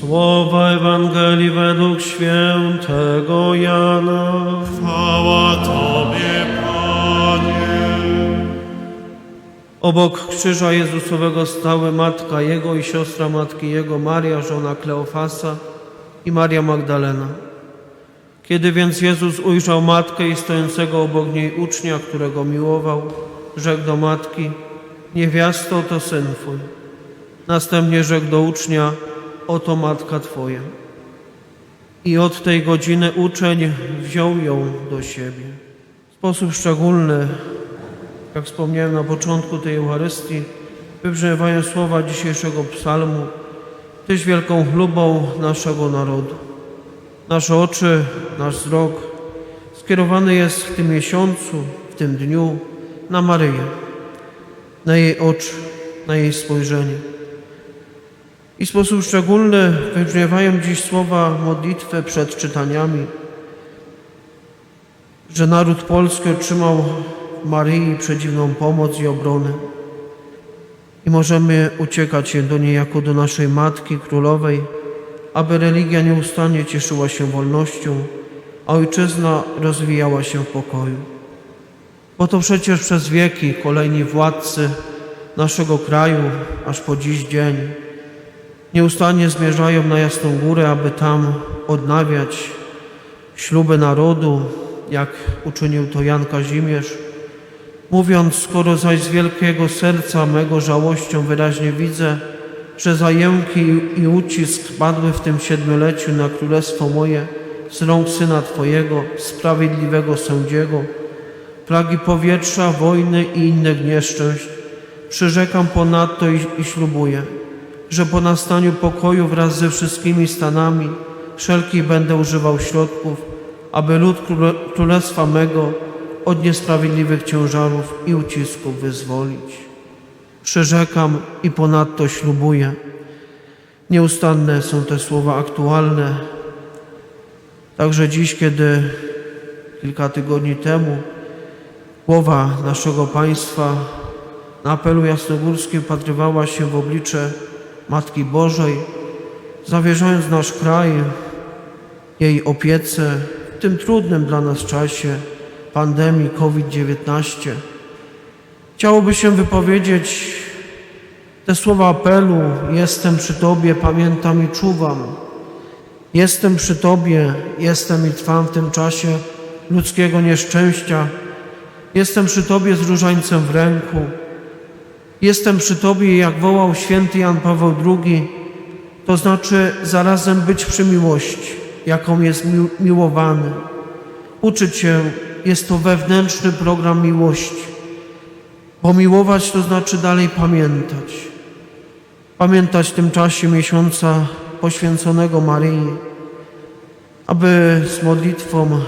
Słowa Ewangelii według świętego Jana. Chwała Tobie, Panie. Obok krzyża Jezusowego stały matka Jego i siostra matki Jego, Maria, żona Kleofasa i Maria Magdalena. Kiedy więc Jezus ujrzał matkę i stojącego obok niej ucznia, którego miłował, rzekł do matki, niewiasto to syn Twój. Następnie rzekł do ucznia, oto matka Twoja. I od tej godziny uczeń wziął ją do siebie. W sposób szczególny jak wspomniałem na początku tej Eucharystii, wybrzmiewają słowa dzisiejszego psalmu, Tyś wielką chlubą naszego narodu. Nasze oczy, nasz wzrok skierowany jest w tym miesiącu, w tym dniu na Maryję, na jej oczy, na jej spojrzenie. I w sposób szczególny wybrzmiewają dziś słowa modlitwy przed czytaniami, że naród polski otrzymał Maryi przedziwną pomoc i obronę. I możemy uciekać się do niej jako do naszej Matki Królowej, aby religia nieustannie cieszyła się wolnością, a ojczyzna rozwijała się w pokoju. Bo to przecież przez wieki kolejni władcy naszego kraju, aż po dziś dzień, nieustannie zmierzają na Jasną Górę, aby tam odnawiać śluby narodu, jak uczynił to Jan Kazimierz, mówiąc, skoro zaś z wielkiego serca mego żałością wyraźnie widzę, że zajęki i ucisk padły w tym siedmioleciu na królestwo moje z rąk Syna Twojego, sprawiedliwego sędziego, plagi powietrza, wojny i innych nieszczęść, przyrzekam ponadto i, i ślubuję, że po nastaniu pokoju wraz ze wszystkimi stanami wszelkich będę używał środków, aby lud króle, królestwa mego od niesprawiedliwych ciężarów i ucisków wyzwolić. Przyrzekam i ponadto ślubuję. Nieustanne są te słowa aktualne. Także dziś, kiedy kilka tygodni temu głowa naszego państwa na apelu jasnogórskim patrywała się w oblicze Matki Bożej, zawierzając nasz kraj jej opiece w tym trudnym dla nas czasie pandemii COVID-19. Chciałoby się wypowiedzieć te słowa apelu: Jestem przy Tobie, pamiętam i czuwam. Jestem przy Tobie, jestem i trwam w tym czasie ludzkiego nieszczęścia. Jestem przy Tobie z różańcem w ręku. Jestem przy Tobie, jak wołał święty Jan Paweł II, to znaczy zarazem być przy miłości, jaką jest mi- miłowany. Uczyć się jest to wewnętrzny program miłości, bo miłować to znaczy dalej pamiętać. Pamiętać w tym czasie miesiąca poświęconego Maryi, aby z modlitwą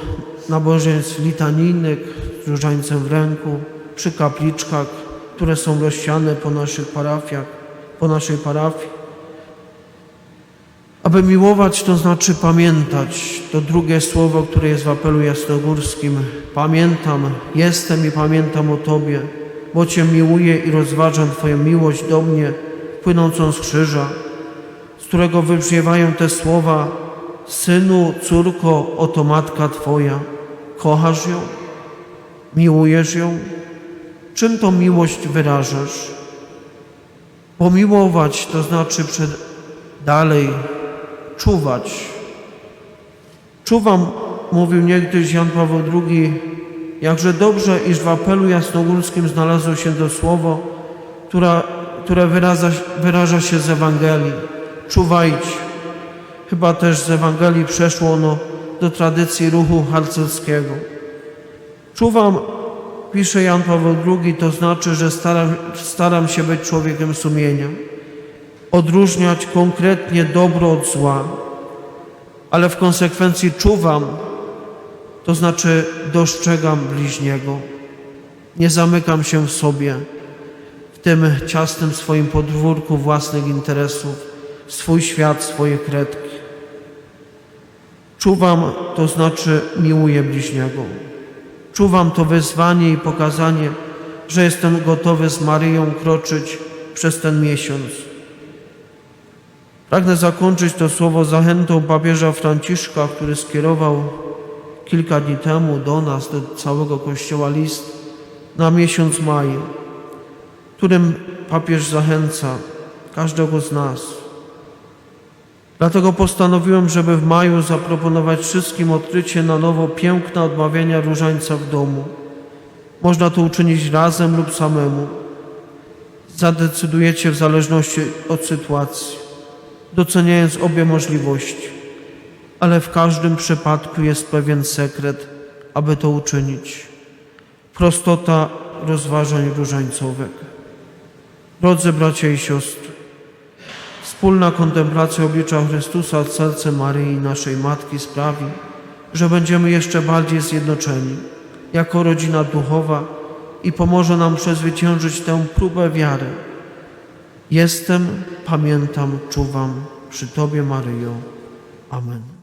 nabożeństw litanijnych, z różańcem w ręku, przy kapliczkach, które są rozsiane po naszych parafiach, po naszej parafii, aby miłować, to znaczy pamiętać. To drugie słowo, które jest w apelu jasnogórskim. Pamiętam, jestem i pamiętam o Tobie, bo Cię miłuję i rozważam Twoją miłość do mnie, płynącą z krzyża, z którego wybrzmiewają te słowa Synu, córko, oto matka Twoja. Kochasz ją? Miłujesz ją? Czym tą miłość wyrażasz? Pomiłować to znaczy przed, dalej czuwać. Czuwam, mówił niegdyś Jan Paweł II, jakże dobrze, iż w apelu jasnogórskim znalazło się to słowo, która, które wyraża, wyraża się z Ewangelii. Czuwajcie. Chyba też z Ewangelii przeszło ono do tradycji ruchu harcerskiego. Czuwam, pisze Jan Paweł II, to znaczy, że staram, staram się być człowiekiem sumienia odróżniać konkretnie dobro od zła, ale w konsekwencji czuwam, to znaczy dostrzegam bliźniego. Nie zamykam się w sobie, w tym ciasnym swoim podwórku własnych interesów, swój świat, swoje kredki. Czuwam, to znaczy miłuję bliźniego. Czuwam to wezwanie i pokazanie, że jestem gotowy z Maryją kroczyć przez ten miesiąc Pragnę zakończyć to słowo zachętą papieża Franciszka, który skierował kilka dni temu do nas, do całego Kościoła list na miesiąc maj, którym papież zachęca każdego z nas. Dlatego postanowiłem, żeby w maju zaproponować wszystkim odkrycie na nowo piękna odmawiania różańca w domu. Można to uczynić razem lub samemu. Zadecydujecie w zależności od sytuacji, doceniając obie możliwości. Ale w każdym przypadku jest pewien sekret, aby to uczynić. Prostota rozważań różańcowych. Drodzy bracia i siostry, Wspólna kontemplacja oblicza Chrystusa od serca Maryi, naszej Matki, sprawi, że będziemy jeszcze bardziej zjednoczeni jako rodzina duchowa i pomoże nam przezwyciężyć tę próbę wiary. Jestem, pamiętam, czuwam przy Tobie, Maryjo. Amen.